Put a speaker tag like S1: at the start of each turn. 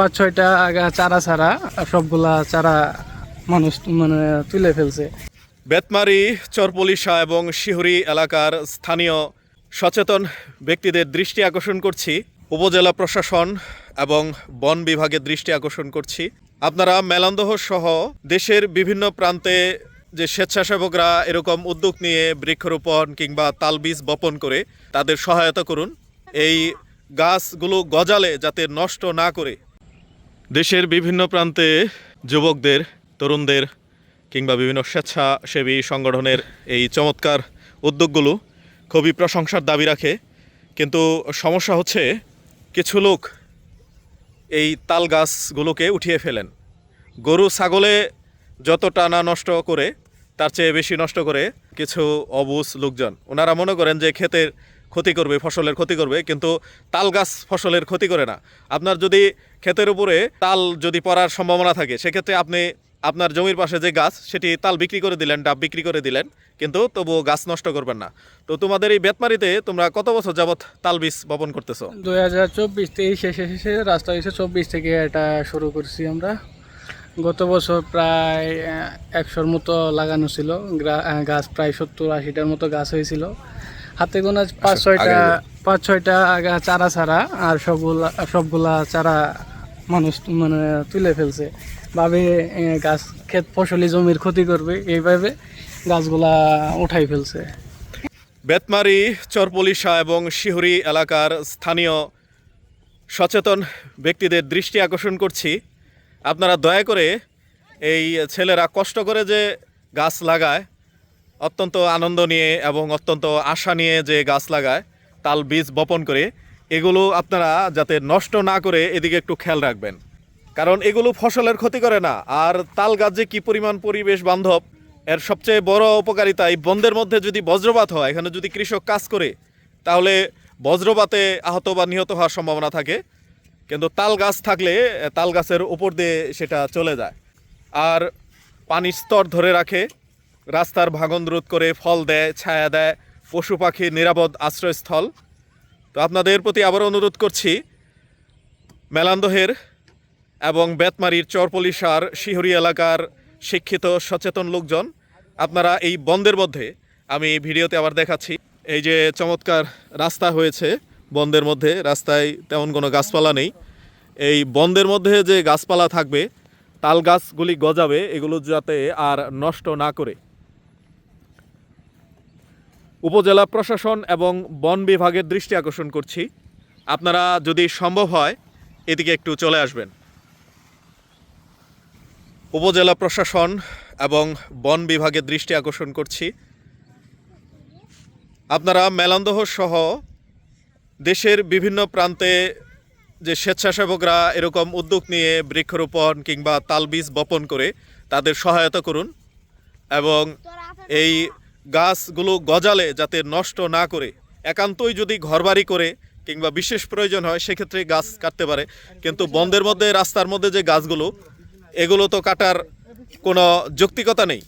S1: পাঁচ ছয়টা চারা ছাড়া সবগুলা চারা মানুষ মানে তুলে ফেলছে।
S2: বেতমারি, চরপলিশা এবং শিহুরি এলাকার স্থানীয় সচেতন ব্যক্তিদের দৃষ্টি আকর্ষণ করছি। উপজেলা প্রশাসন এবং বন বিভাগের দৃষ্টি আকর্ষণ করছি। আপনারা মেলান্দহ সহ দেশের বিভিন্ন প্রান্তে যে স্বেচ্ছাসেবকরা এরকম উদ্যোগ নিয়ে বৃক্ষরোপণ কিংবা তালবীজ বপন করে তাদের সহায়তা করুন। এই গাছগুলো গজালে যাতে নষ্ট না করে দেশের বিভিন্ন প্রান্তে যুবকদের, তরুণদের কিংবা বিভিন্ন স্বেচ্ছাসেবী সংগঠনের এই চমৎকার উদ্যোগগুলো খুবই প্রশংসার দাবি রাখে। কিন্তু সমস্যা হচ্ছে কিছু লোক এই তাল গাছগুলোকে উঠিয়ে ফেলেন। গরু, ছাগলে যত টানা নষ্ট করে, তার চেয়ে বেশি নষ্ট করে কিছু অবুজ লোকজন। ওনারা মনে করেন যে ক্ষেতের ক্ষতি করবে, ফসলের ক্ষতি করবে, কিন্তু তাল গাছ ফসলের ক্ষতি করে না। আপনার যদি ক্ষেতের উপরে তাল যদি পড়ার সম্ভাবনা থাকে, সেক্ষেত্রে আপনি আপনার জমির পাশে যে গাছ, সেটি তাল বিক্রি করে দিলেন, ডাব বিক্রি করে দিলেন, কিন্তু তবুও গাছ নষ্ট করবেন না। তো তোমাদের এই বেতমারিতে তোমরা কত বছর যাবৎ তাল বীজ বপন করতেছো?
S1: দুই হাজার চব্বিশ তেইশ শেষে শেষে রাস্তা হয়েছে চব্বিশ থেকে এটা শুরু করছি আমরা। গত বছর প্রায় একশোর মতো লাগানো ছিল। গাছ প্রায় সত্তর আশিটার মতো গাছ হয়েছিল। হাতে গোনা পাঁচ ছয়টা পাঁচ ছয়টা আগা- চারা ছাড়া আর সবগুলা সবগুলা চারা মানুষ মানে তুলে ফেলছে। ভাবে গাছ ক্ষেত ফসলি জমির ক্ষতি করবে এইভাবে গাছগুলা উঠাই ফেলছে।
S2: বেতমারি চরপলিশা এবং শিহুরি এলাকার স্থানীয় সচেতন ব্যক্তিদের দৃষ্টি আকর্ষণ করছি। আপনারা দয়া করে এই ছেলেরা কষ্ট করে যে গাছ লাগায় অত্যন্ত আনন্দ নিয়ে এবং অত্যন্ত আশা নিয়ে যে গাছ লাগায়, তাল বীজ বপন করে, এগুলো আপনারা যাতে নষ্ট না করে এদিকে একটু খেয়াল রাখবেন। কারণ এগুলো ফসলের ক্ষতি করে না। আর তাল গাছ যে কী পরিমাণ পরিবেশ বান্ধব, এর সবচেয়ে বড় উপকারিতা এই বন্ধের মধ্যে যদি বজ্রপাত হয়, এখানে যদি কৃষক কাজ করে, তাহলে বজ্রপাতে আহত বা নিহত হওয়ার সম্ভাবনা থাকে। কিন্তু তাল গাছ থাকলে, তাল গাছের উপর দিয়ে সেটা চলে যায়। আর পানির স্তর ধরে রাখে রাস্তার ভাঙন রোধ করে ফল দেয়, ছায়া দেয়, পশু পাখির নিরাপদ আশ্রয়স্থল। তো আপনাদের প্রতি আবার অনুরোধ করছি, মেলান্দহের এবং বেতমারির চরপলিশার শিহরি এলাকার শিক্ষিত, সচেতন লোকজন, আপনারা এই বন্ধের মধ্যে আমি ভিডিওতে আবার দেখাচ্ছি। এই যে চমৎকার রাস্তা হয়েছে বন্ধের মধ্যে, রাস্তায় তেমন কোনো গাছপালা নেই। এই বন্ধের মধ্যে যে গাছপালা থাকবে, তাল গাছগুলি গজাবে, এগুলো যাতে আর নষ্ট না করে। উপজেলা প্রশাসন এবং বন বিভাগের দৃষ্টি আকর্ষণ করছি। আপনারা যদি সম্ভব হয়, এদিকে একটু চলে আসবেন। উপজেলা প্রশাসন এবং বন বিভাগের দৃষ্টি আকর্ষণ করছি। আপনারা মেলান্দহ সহ দেশের বিভিন্ন প্রান্তে যে স্বেচ্ছাসেবকরা এরকম উদ্যোগ নিয়ে বৃক্ষরোপণ কিংবা তালবীজ বপন করে তাদের সহায়তা করুন এবং এই গাছগুলো গজালে যাতে নষ্ট না করে, একান্তই যদি ঘরবাড়ি করে কিংবা বিশেষ প্রয়োজন হয়, সেক্ষেত্রে গাছ কাটতে পারে। কিন্তু বন্ধের মধ্যে, রাস্তার মধ্যে যে গাছগুলো, এগুলো তো কাটার কোনো যৌক্তিকতা নেই।